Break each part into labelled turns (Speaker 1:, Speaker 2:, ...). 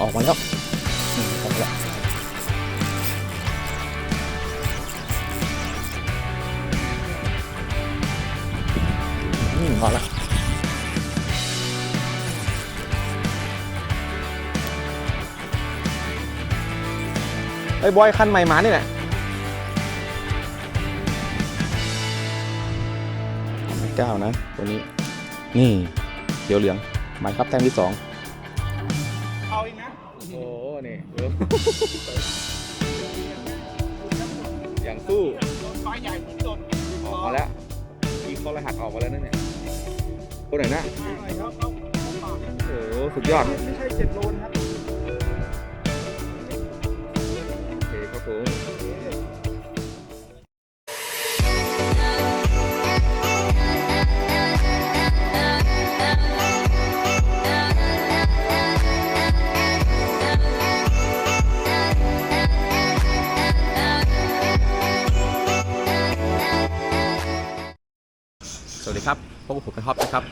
Speaker 1: ออกมาแล้วอืมอกแล้วอืมพอละไอ้ยบอยคันใหม่มานี่แหละไม่ก้าวนะ ตัวนี้ นี่เขียวเหลืองหมายครับแต้มที่สอง
Speaker 2: ออกมา
Speaker 1: แล้วนั่นเนี่ยตัวไหนนะ
Speaker 2: หน่อยครับเขา
Speaker 1: โอ้โหสุดยอด
Speaker 2: ไม่ใช่เจ็ดโลนะครับ
Speaker 1: โอเคครับผม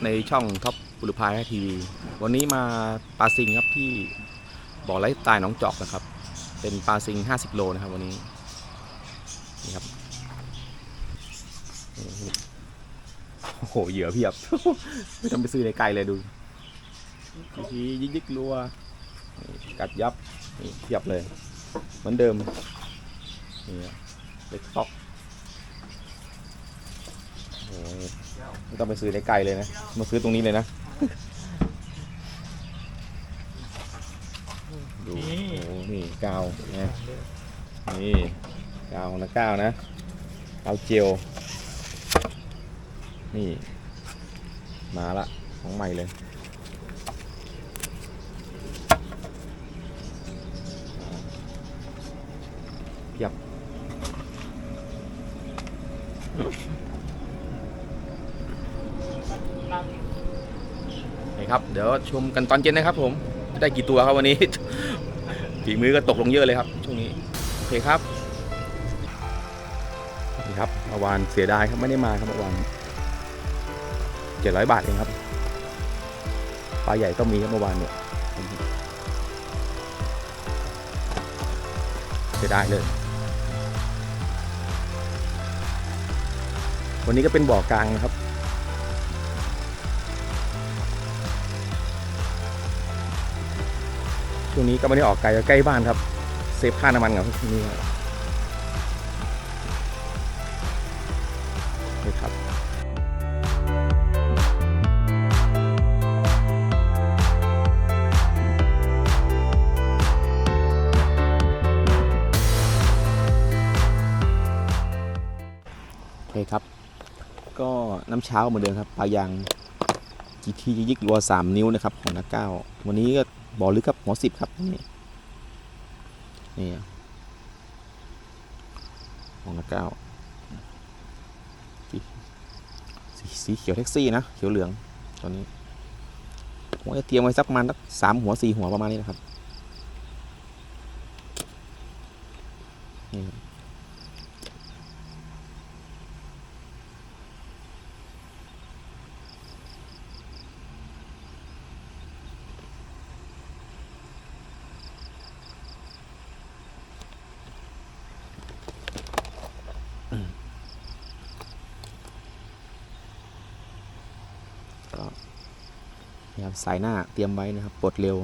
Speaker 1: ในช่องท็อปบุรุพายทีวีวันนี้มาปลาซิงครับที่บ่อไร่ตายหนองจอกนะครับ เป็นปลาซิง 50 โลนะครับวันนี้นี่ครับโอ้โหเหยื่อเพียบไม่ต้องไปซื้อในไกลเลยดูทียิกยิกๆรัว กัดยับเพียบเลย เหมือนเดิมนี่เล็กฟอกโอ้โห ไม่ต้องไปซื้อในไกลเลยนะ มาซื้อตรงนี้เลยนะ ดูโอ้โหนี่กาวนะนี่กาวนะกาวนะกาวเจล นี่ มาละ ของใหม่เลย เพียบ นี่ ครับ เดี๋ยวชมกันตอนเย็นนะครับ ผมได้กี่ตัวครับวันนี้ ฝีมือก็ตกลงเยอะเลยครับ ช่วงนี้โอเคครับนี่ครับเมื่อวานเสียดายครับไม่ได้มาครับเมื่อวานเจ็ดร้อยบาทเองครับปลาใหญ่ก็มีครับเมื่อวานเนี่ยเสียดายเลย วันนี้ก็เป็นบ่อกลางนะครับ ช่วงนี้ก็ไม่ได้ออกไกลใกล้บ้านครับ เซฟค่าน้ำมันครับช่วงนี้นี่ครับโอเคครับ ก็น้ำเช้าเหมือนเดิมครับปลายาง GT ยิกรัว 3 นิ้วนะครับของนักเก้า วันนี้ก็ บ่อลึกครับหัวสิบครับนี่นี่ของนักเก้าสสีสีเขียวแท็กซี่นะเขียวเหลืองตอนนี้ผมจะเตรียมไว้สักประมาณสักสามหัวสี่หัวประมาณนี้นะครับนี่ครับ สายหน้าเตรียมไว้นะครับปลดเร็ว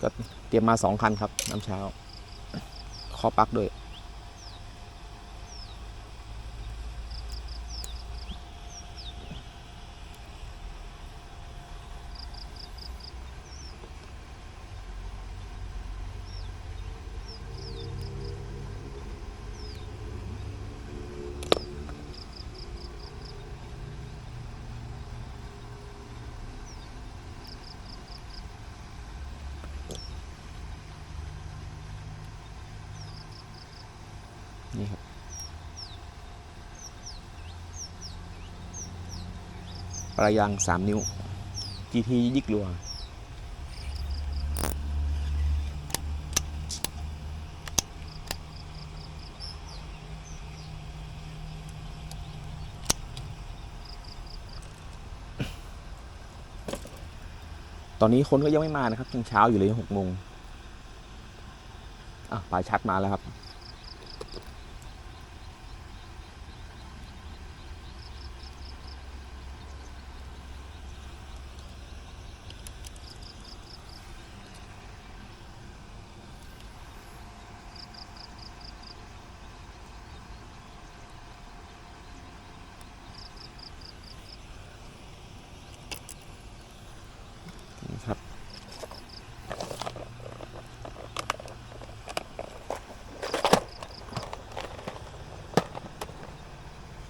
Speaker 1: ก็เตรียมมาสองคันครับน้ำเช้าขอปักด้วย ระยาง 3 นิ้ว GT ยิกลัว ตอนนี้คนก็ยังไม่มานะครับยังเช้าอยู่เลยหกโมงอะปลายชัดมาแล้วครับ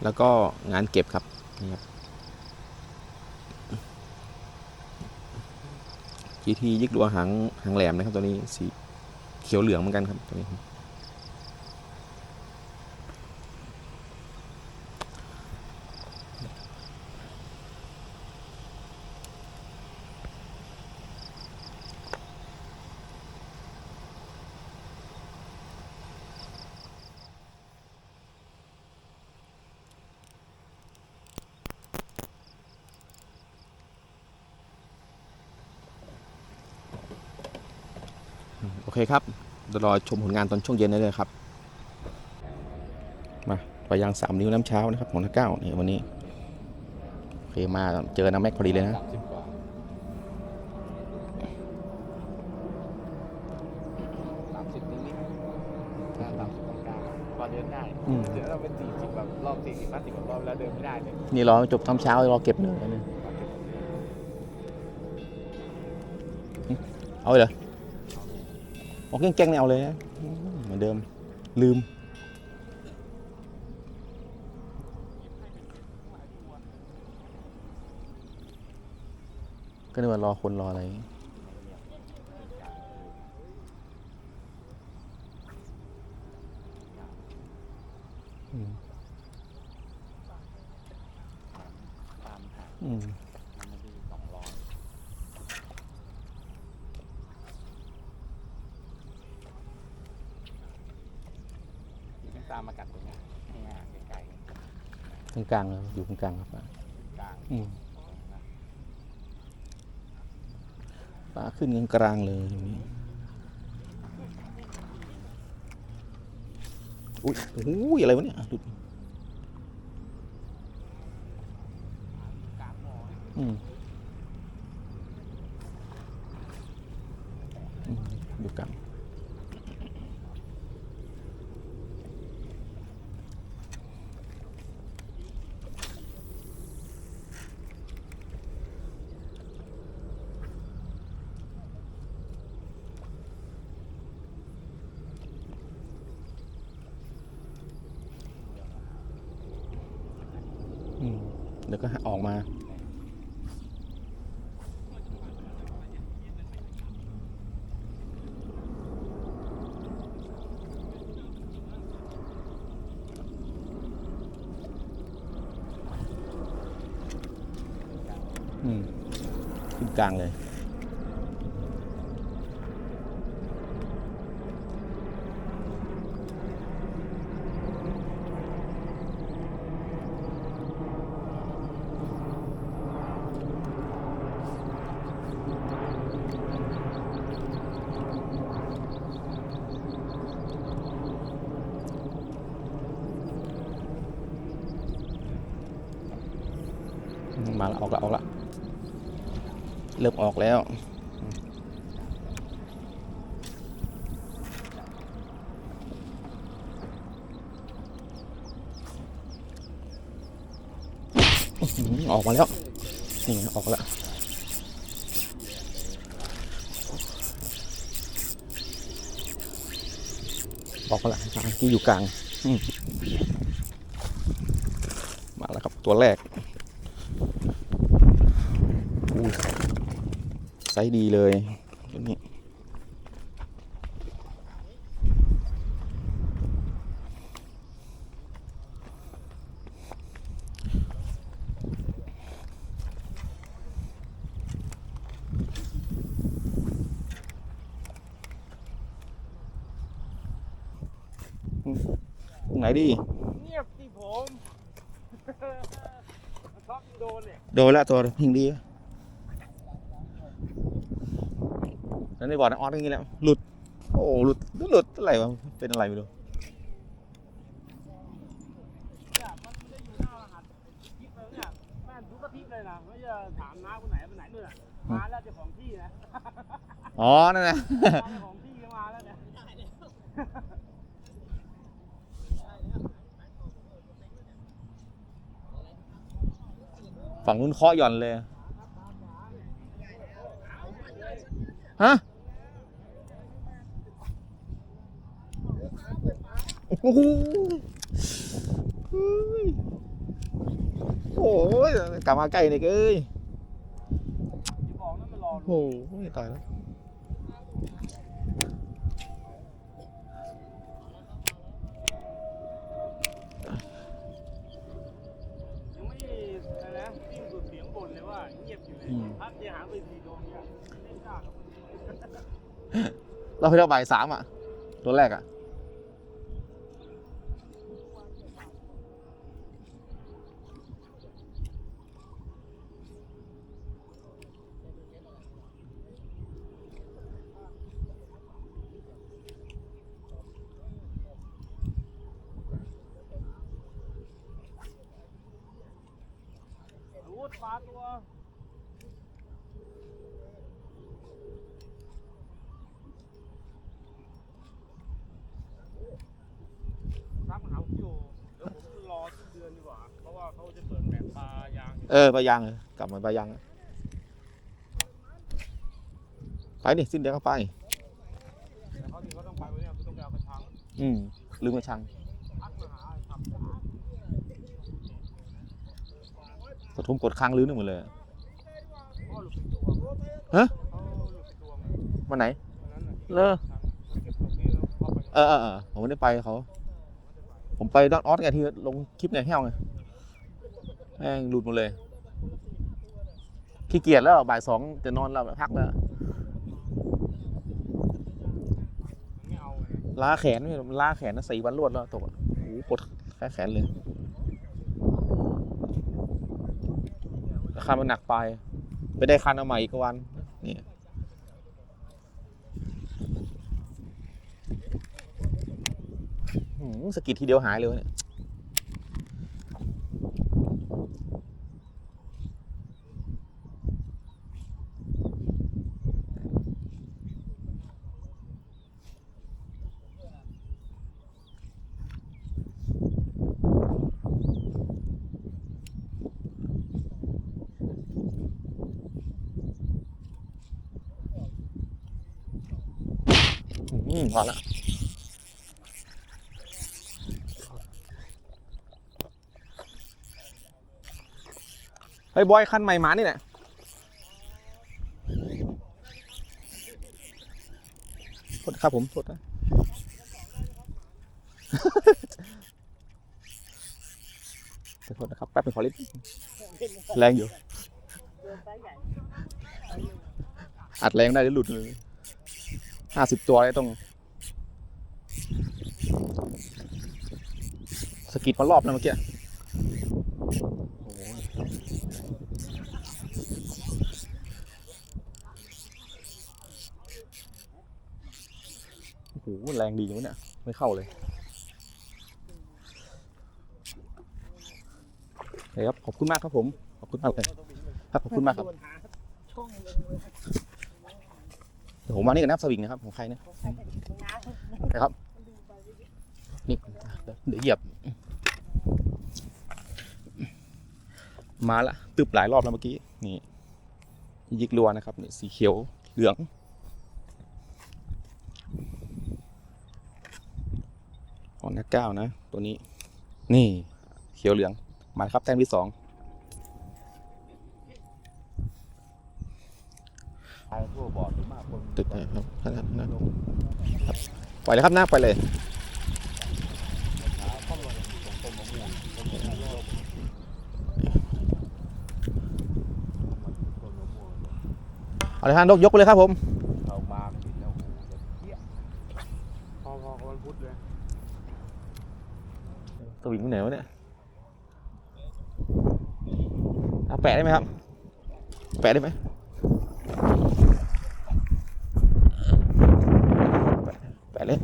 Speaker 1: แล้วก็งานเก็บครับนี่ครับ GT ยิกดัวหางหางแหลมนะครับตัวนี้สีเขียวเหลืองเหมือนกันครับตัวนี้ คครับเดี๋ยวรอชมผลงานตอนช่วงเย็นได้เลยครับ มาปลายางสามนิ้วน้ำเช้านะครับของนักเก้าเนี่ยวันนี้โอเคมาเจอน้ำแม็กพอดีเลยนะ
Speaker 3: สามสิบกว่าสามสิบนิดๆถ้าสามสิบกลางๆพอเดินได้
Speaker 1: อืม
Speaker 3: เดี๋ยวเราเป็นสี่สิบแบบรอบสี่สิบห้าสิบรอบแล้วเดินไม่ได้เลย
Speaker 1: นี่รอจบทำเช้ารอเก็บเหนื่อยนะเอาเลยเหร อเอาเก่งๆเนี่ยเอาเลยนะเหมือนเดิมลืม ก็นึกว่ารอคนรออะไรอืม
Speaker 3: ดีสองร้อยตามมากัดตรงนี้ให้ห่างไกล
Speaker 1: ตรงกลางเลยอยู่ตรงกลางครับ
Speaker 3: ๆกลาง
Speaker 1: อืม
Speaker 3: นะ
Speaker 1: ปลาขึ้นกลางๆเลยอย่างนี้อุ้ยโอ้โหอะไรวะเนี่ยหลุด
Speaker 3: กลางหมอ
Speaker 1: อืมอืมอยู่กลางอืมแล้วก็ออกมา อืม ขึ้นกลางเลย มาแล้วออกแล้วออกแล้ว เริ่มออกแล้ว ออกมาแล้ว นี่ออกแล้วออกมาแล้วที่อยู่กลาง มาแล้วครับตัวแรก อู้ไซ ส์ดีเลยตัวนี้อืมตรงไหนดี
Speaker 4: เงียบสิผมชอบโดนเลย
Speaker 1: โดนละตัวพิงดี นั่น ในบอร์ดนะออสอย่างงี้แหล้วหลุด โอ้หลุดหลุดอะไรวะเป็นอะไรไม่รู้
Speaker 4: เนี่ยมันไม่ได้อยู่หน้ารหัสคลิปเลยเนี่ยแม่งทุกอาทิตย์เลยนะไม่จะถามน้าคนไหนคนไหนนู่นน่ะมาแล้วเจ้าของที่นะ
Speaker 1: อ๋อ นั่นนะ
Speaker 4: เจ้าของที่ก็มาแล้วเนี่ย
Speaker 1: ฝั่งนู้นเคาะหย่อนเลย ฮะ โอ้โหเฮ้ยโอ้ยกลับมาใกล้นี่เอ้ย
Speaker 4: อย่าบอกนะมันรอ
Speaker 1: โอ้โหตายแล้ว
Speaker 4: ยังไม่อะไรนะที่สุดเสียงบ่นเลยว่าเงียบอยู่เลยพัดเดียหางไปสี่โดนเนี่ยเล่นยากกับมัน
Speaker 1: เราไปเราบ่ายสามอะ ตัวแรกอะ
Speaker 4: รูดปลาตัว ทักมาหาผมอยู่ เดี๋ยวผมรอสิ้นเดือนดีกว่า เพราะว่าเขาจะเปิดแบบปลายาง
Speaker 1: เออปลายังกลับมาปลายังไปดิสิ้นเดือนก็ไป
Speaker 4: แต่เขาที่เขาต้องไปวันเนี้ยคือต้องไปอื
Speaker 1: มลืมกระชัง
Speaker 4: กระ
Speaker 1: ทุ้มกดค้างลื้อหนึ่งหมดเลยฮะ
Speaker 4: เขาไปตัวไง
Speaker 1: วันไหนเลอ
Speaker 4: เก็บตรงนี้แล้วเข้าไป
Speaker 1: เออเออผมไม่ได้ไปเขา ผมไปดอนออสไงที่ลงคลิปในแห้วไง แม่งหลุดหมดเลย ขี้เกียจแล้วบ่ายสองจะนอนแล้วพักแล้ว
Speaker 4: ล่าไง
Speaker 1: ล้าแขนไม่ล้าแขนนะสี่วันรวดแล้วตกโอ้โหปวดแค่แขนเลยราคามันหนักไป ไปได้คันเอาใหม่อีกวันนี่สกิดทีเดียวหายเลยเนี่ย พอละเฮ้ยบอยคันใหม่มานี่แหละโทษครับผมโทษนะขอโทษนะครับ แป๊บนึงขอลิฟต์แรงอยู่ อัดแรงได้เดี๋ยวหลุดเลยห้าสิบตัวเลยต้อง กิดมารอบแล้วเมื่อกี้โอ้โหแรงดีจังวะเนี่ย ไม่เข้าเลยโอเคครับขอบคุณมากครับผม ขอบคุณมากเลยครับขอบคุณมากครับเดี๋ยวผมมานี่กับนับสวิงนะครับของใครเนี่ยนะครับนี่เดี๋ยวเหยียบ มาละตึบหลายรอบแล้วเมื่อกี้ นี่ ยิกลัวนะครับนี่สีเขียวเหลืองฮอนด้าเก้านะ ตัวนี้ นี่ เขียวเหลือง มาครับแต้มที่สอง
Speaker 3: ตายทั่วบอร์ดหรือมากคน
Speaker 1: ตึกนะครับนะครับนะครับปล่อยเลยครับหน้าปล่อยเลย
Speaker 3: ข้อมูลของต้นมะม่วงต้นมะม่วงต้นมะม่วง
Speaker 1: เอาเลยฮะนกยกไปเลยครับผม
Speaker 3: เอามากินแล้วโอ้โหเหี้ย
Speaker 4: พอพอวันพุธเลย
Speaker 1: สวิงไปไหนวะเนี่ยเอาแปะได้ไหมครับ แปะได้ไหมเลย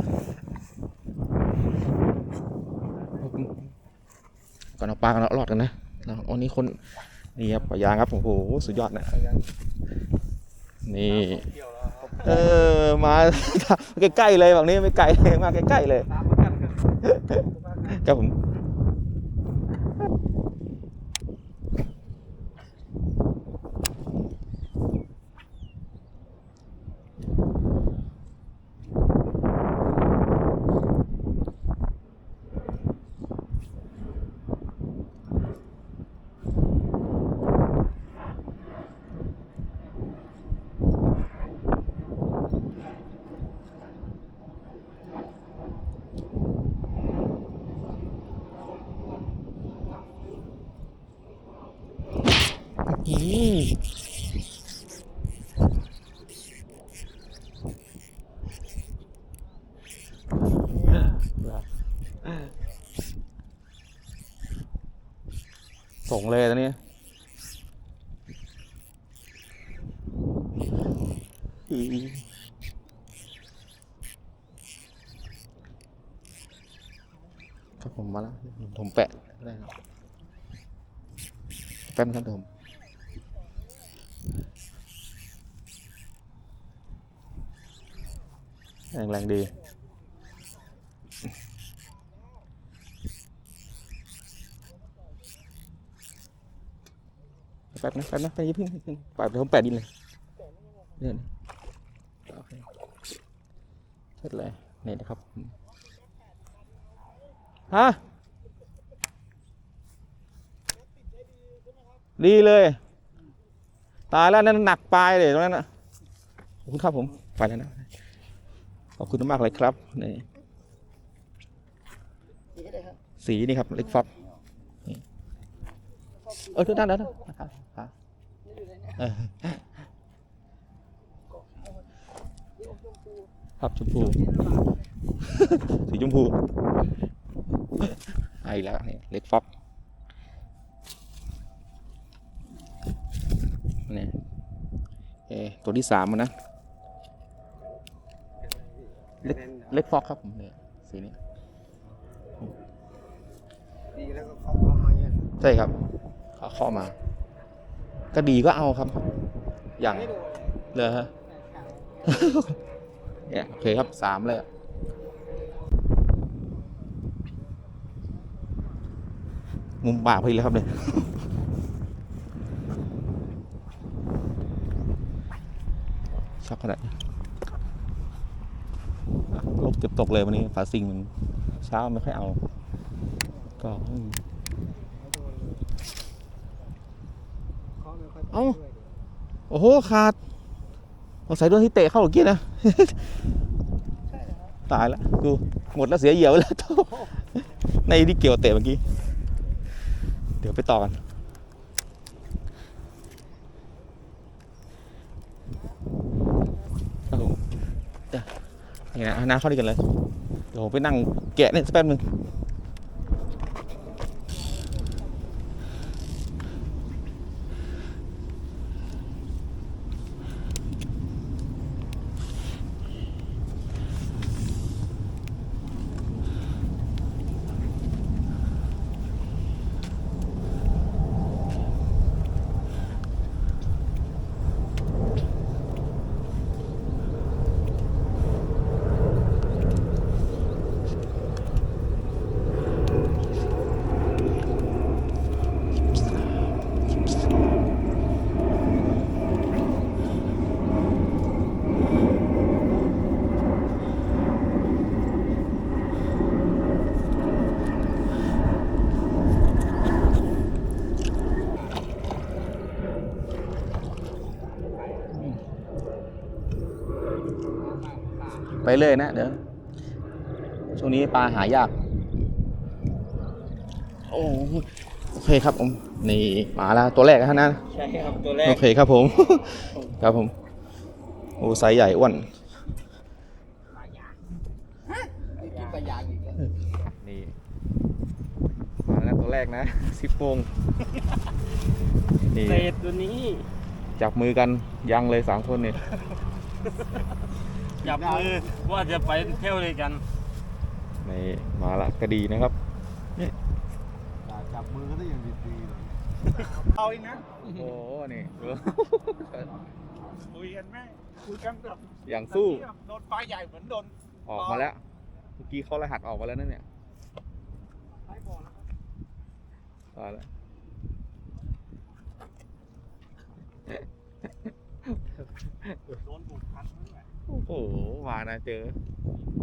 Speaker 1: ก่อนเอาปลากันเอารอดกันนะแล้ววันนี้คนนี่ครับปลายางครับโอ้โหสุดยอดนะ นี่
Speaker 2: เกี่ยวแล้วครับ
Speaker 1: เออ มาใกล้ๆเลยแบบนี้ไม่ไกลเลยมาใกล้ๆเลย
Speaker 2: ตามมากันครับ
Speaker 1: ครับผมอืม ส่งเลยตอนนี้ครับผมมาแล้วผมแปะได้ครับแป๊บนึงครับผมแรงแรงดี แป๊บนะแป๊บนะไปยิ่งพึ่งพึ่งปล่อยไปผมแปดดินเลยเนี่ยโอเคเสร็จเลยนี่นะครับฮะดีเลย ตายแล้วนั่นหนักปลายเลยตรงนั้นนะขอบคุณครับผมไปแล้วนะขอบคุณมากเลยครับนี่สีนี่ครับเล็กฟ็อกนี่เออทุกด้านแล้วนะครับ ครับเออครับชมพูสีชมพูไอ้แล้วนี่เล็กฟ็อกนี่เออตัวที่สามอะนะเล็กเล็กฟอกครับผมเนี่ยสีนี้
Speaker 5: ดีแล้วก็เข้าเข้ามาเงี้ย
Speaker 1: ใช่ครับเขาเข้ามา ก็ดีก็เอาครับ อย่างเลยฮะเนี่ยโอเคครับสามเลยอะมุมปากพอดีเลยครับเนี่ยชอบขนาดนี้อะลบเก็บตกเลยวันนี้ฝาซิงมันเช้าไม่ค่อยเอา ก็อืม
Speaker 5: เอ้า
Speaker 1: โอ้โห ขาดสงสัยโดนที่เตะเข้าเมื่อกี้นะ ตายแล้วกูหมดแล้วเสียเหยี่ยวแล้วในที่เกี่ยวเตะเมื่อกี้ เดี๋ยวไปต่อกันครับผมเดี๋ยวนี่นะเอาน้าเข้าดีกันเลย เดี๋ยวผมไปนั่งแกะเนี่ยสักแป๊บนึง ไปเลยนะ เดี๋ยว ช่วงนี้ปลาหายาก โอ้โอเคครับผม นี่มาแล้วตัวแรกนะฮะนะ
Speaker 2: ใช่ครับตัวแรก
Speaker 1: โอเคครับผม ครับผม โอ้ไซส์ใหญ่อ้วน
Speaker 5: กินปลายางอีกแล้ว
Speaker 1: นี่มาแล้วตัวแรกนะสิบโมงนี่
Speaker 2: เศษตัวนี้
Speaker 1: จับมือกันยังเลยสามคนเนี่ย
Speaker 2: จับมือว่าจะไปเที่ยวด้วยกัน
Speaker 1: นี่มาละกระดีนะครับ
Speaker 5: จับมือก็ได้อย่างดีๆเลย
Speaker 2: เอาอีกนะ
Speaker 1: โอ้โหนี่ดู
Speaker 2: คุยกันไหมคุยกันแบบ
Speaker 1: อย่างสู้
Speaker 2: โดนปลาใหญ่เหมือนโดน
Speaker 1: ออกมาแล้วเมื่อกี้เขารหัสออกมาแล้วนั่นเนี่ย
Speaker 2: ไล่บอลแล้ว
Speaker 1: ตายแล้ว
Speaker 2: โดนบุกพันนั่นแหละ
Speaker 1: โอ้โหมานะเจอ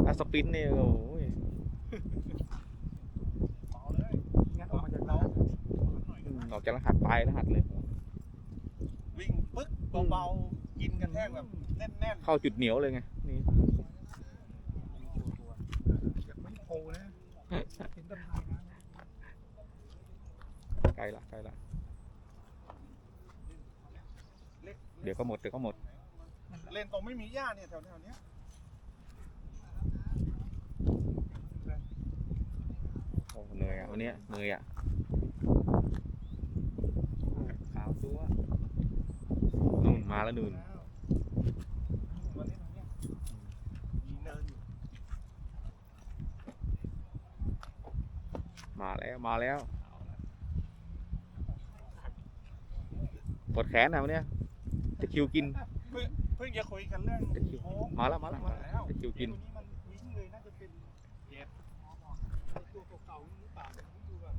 Speaker 1: อาสปินเนี่ยโอ้ย
Speaker 2: เอาเลยงั้นออกมาจากเรา
Speaker 1: อืมออกจากรหัสไปรหัสเลย
Speaker 2: วิ่งปึ๊กเบาๆกินกันแทกแบบแน่น
Speaker 1: เข้าจุดเหนียวเลยไง นี่
Speaker 2: ๆไม่โผล่นะเห็นตำนานนะ
Speaker 1: ใกล้ละใกล้ละ
Speaker 2: เล็ก
Speaker 1: เดี๋ยวก็หมดเดี๋ยวก็หมด
Speaker 2: เลนตรงไม่มีหญ้าเนี่ยแถวๆเนี้ย
Speaker 1: โอ้เหนื่อยอะวันเนี้ยเหนื่อยอะขาวตัวนู่นมาแล้วนู่น
Speaker 2: มา
Speaker 1: แล้วมาแล้วปวดแขนนะวันเนี้ยจะคิวกิน
Speaker 2: เพิ่งเพิ่งจะคุยกันเรื่อง
Speaker 1: จะคิว
Speaker 2: โค้ง
Speaker 1: มาแล้วมาแล้วมา
Speaker 2: มา
Speaker 1: แล้
Speaker 2: แล้วว
Speaker 1: จะคิวกิน
Speaker 2: ตัวนี้มันวิ่งเลยน่าจะเป็นเจ็ดตัวเก่าๆหรือเปล่าไม่รู้แบบ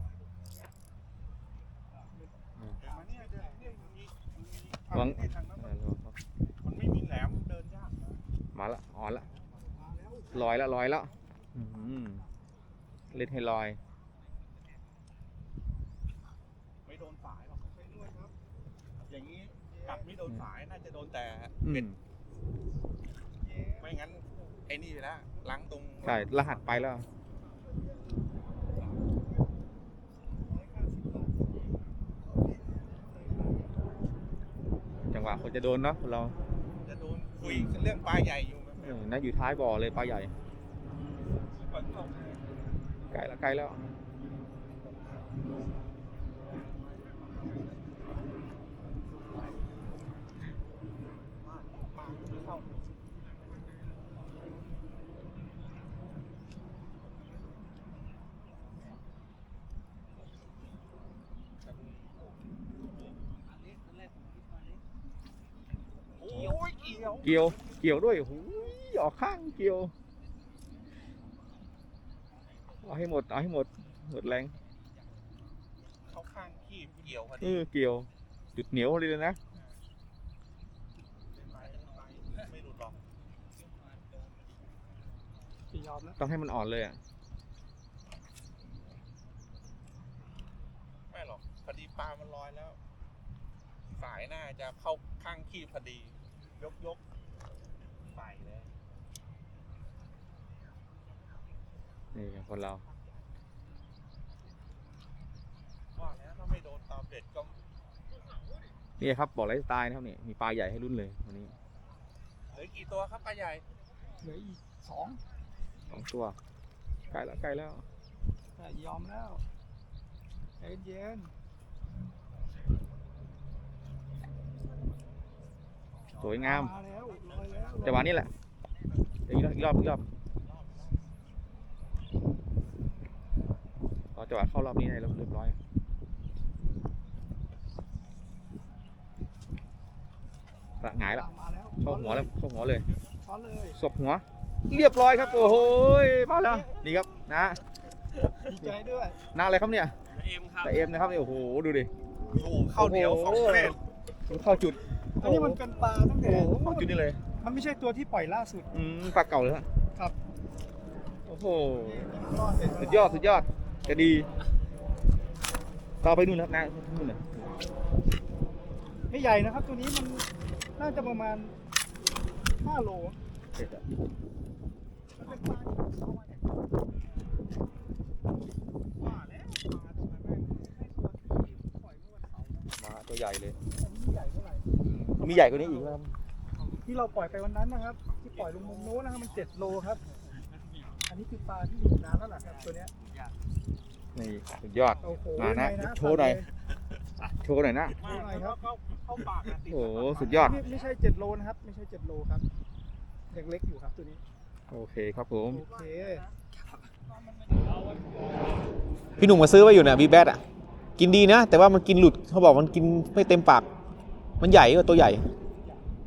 Speaker 2: แต่มาเนี่ยเดินเนี่ยมันมีมันมี
Speaker 1: หวัง
Speaker 2: ทางนั้นมันมันไม่มีแหลมเดินยากนะ
Speaker 1: มาละอ่อนละ
Speaker 2: มาแล้ว
Speaker 1: ลอยละลอยละอื้อหือเล่นให้ลอย
Speaker 2: ไม่โดนฝายหรอกไม่ด้วยครับ อย่าง นี้กัดไม่โดนฝายน่าจะโดนแต่
Speaker 1: อื
Speaker 2: เป็ด
Speaker 1: ม
Speaker 2: ไม่งั้นไอ้นี่ไปแล้วล้างตรง
Speaker 1: ใช่รหัสไปแล้ว จังหวะคนจะโดนเนาะเรา
Speaker 2: จะโดนคุยกันเรื่องปลาใหญ่อยู่ไหม
Speaker 1: เออนั่นอยู่ท้ายบ่อเลยปลาใหญ่
Speaker 2: ก่อนเข้า
Speaker 1: ใกล้แล้วใกล้แล้ว
Speaker 2: มาเข้า โอ้ย เกี่ยว
Speaker 1: เกี่ยว เกี่ยวด้วยหูยออกข้างเกี่ยว เอาให้หมด เอาให้หมด หมดแรง
Speaker 2: เข้าข้างขี้เกี่ยวพอ
Speaker 1: เอ
Speaker 2: ดี
Speaker 1: อเกี่ยว จุดเหนียวเลยนะ
Speaker 2: ไม่หลุดหรอก
Speaker 5: ยอมแล้ว
Speaker 1: ต้องให้มันอ่อนเลยอะ
Speaker 2: ไม่หรอกพอดีปลามันลอยแล้ว สายหน้าจะเข้าข้างขี้พอดี ยกยกไปเลย
Speaker 1: นี่คนเรา
Speaker 2: ว่าแล้วถ้าไม่โดนตาเป็ดก็
Speaker 1: นี่ครับบ่อไลฟ์สไตล์นะครับนี่มีปลาใหญ่ให้รุ่นเลยวันนี้
Speaker 2: เหลือกี่ตัวครับปลาใหญ่
Speaker 5: เหลืออีกสอง
Speaker 1: สองตัวใกล้แล้วใกล้แล้ว
Speaker 5: แต่ยอมแล้วใจเย็น
Speaker 1: สวยงาม
Speaker 5: มาแล้วลอยแล้ว
Speaker 1: จังหวะนี้แหละเดี๋ยวอีกรอบอีกรอบ อีกรอบพอจังหวะเข้ารอบนี้ได้แล้วเรียบร้อยละหงายแล้ว
Speaker 5: มาแล้ว
Speaker 1: เข้าหัวแล้วเข้าหัวเลย
Speaker 5: ช้อนเลย
Speaker 1: ศพหัว เรียบร้อยครับ โอ้โหมาแล้วนี่ครับนะ
Speaker 5: ดีใจด้วย
Speaker 1: นาอะไรครับเนี่ย
Speaker 2: เอ็มครับ
Speaker 1: แต่เอ็มนะครับนี่โอ้โหดูดิ
Speaker 2: โอ้โหเข้าเดียวสองเมตร
Speaker 1: มันเข้าจุด
Speaker 5: อันนี้มันเป็นปลาตั้ง
Speaker 1: โอ้
Speaker 5: แต่
Speaker 1: โหเข้าจุดนี่เลย
Speaker 5: มันไม่ใช่ตัวที่ปล่อยล่าสุด
Speaker 1: อืมปลาเก่าเลยฮะ
Speaker 5: ครับ
Speaker 1: โอ้โห
Speaker 5: รอดเสร็จ
Speaker 1: สุดยอดสุดยอด จะดี ต่อไปนู่นนะครับนะนู่นเลย
Speaker 5: ไม่ใหญ่นะครับ ตัวนี้มันน่าจะประมาณ5โล
Speaker 1: เสร็จอะ
Speaker 5: มันเป็นปลาที่เอามาจากว่าแล้วปลาตรงนั้นแม่งให้ตัวที่ปล่อยเมื่อวันเสาร์นะ
Speaker 1: มาตัวใหญ่เลย
Speaker 5: อันนี้ใหญ่เท่าไหร่
Speaker 1: มีใหญ่กว่านี้อีกครับ
Speaker 5: ที่เราปล่อยไปวันนั้นนะครับ ที่ปล่อยลงมุมโน้นนะครับมันเจ็ดโลครับ อันนี้คือปลาที่อยู่นานแล้วล่ะครับตัวเนี้ย
Speaker 1: นี่สุดยอด
Speaker 5: โอ้โห
Speaker 1: มานะ
Speaker 5: ยังไง
Speaker 1: โชว์หน่อย โชว์หน่อยนะ
Speaker 2: มากเลยครับเข้าเข้าปากนะติด
Speaker 1: โอ้โหสุดยอด
Speaker 5: ไม่ไม่ใช่เจ็ดโลนะครับ ไม่ใช่เจ็ดโลครับยังเล็กอยู่ครับตัวนี้
Speaker 1: โอเคครับผม
Speaker 5: โอเค
Speaker 1: พี่หนุ่มมาซื้อไว้อยู่เนี่ยบีแบดอะ กินดีนะ แต่ว่ามันกินหลุดเขาบอกมันกินไม่เต็มปาก มันใหญ่ก็ตัวใหญ่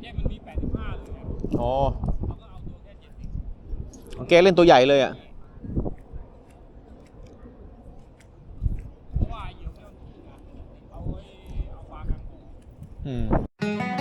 Speaker 4: เนี่ยมันมี85เลยอะ
Speaker 1: อ๋อ
Speaker 4: เขาก็เอาตัวแค่70
Speaker 1: ของแกเล่นตัวใหญ่เลยอะ
Speaker 4: เพราะว่าเหยี่ยวไม่ต้องถูกนะเอาไว้เอาปลากลางปู
Speaker 1: อื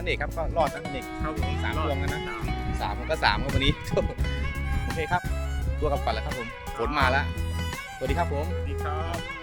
Speaker 1: นนี้ผมกับนันเอกครับก็รอดนันเอก
Speaker 4: ครับผม
Speaker 1: สามดวงกันนะสามผมก็สามครับวันนี้ โอเคครับ ตัวกลับก่อนแล้วครับผมฝนมาแล้วสวัสดีครับผม
Speaker 4: ดีครับ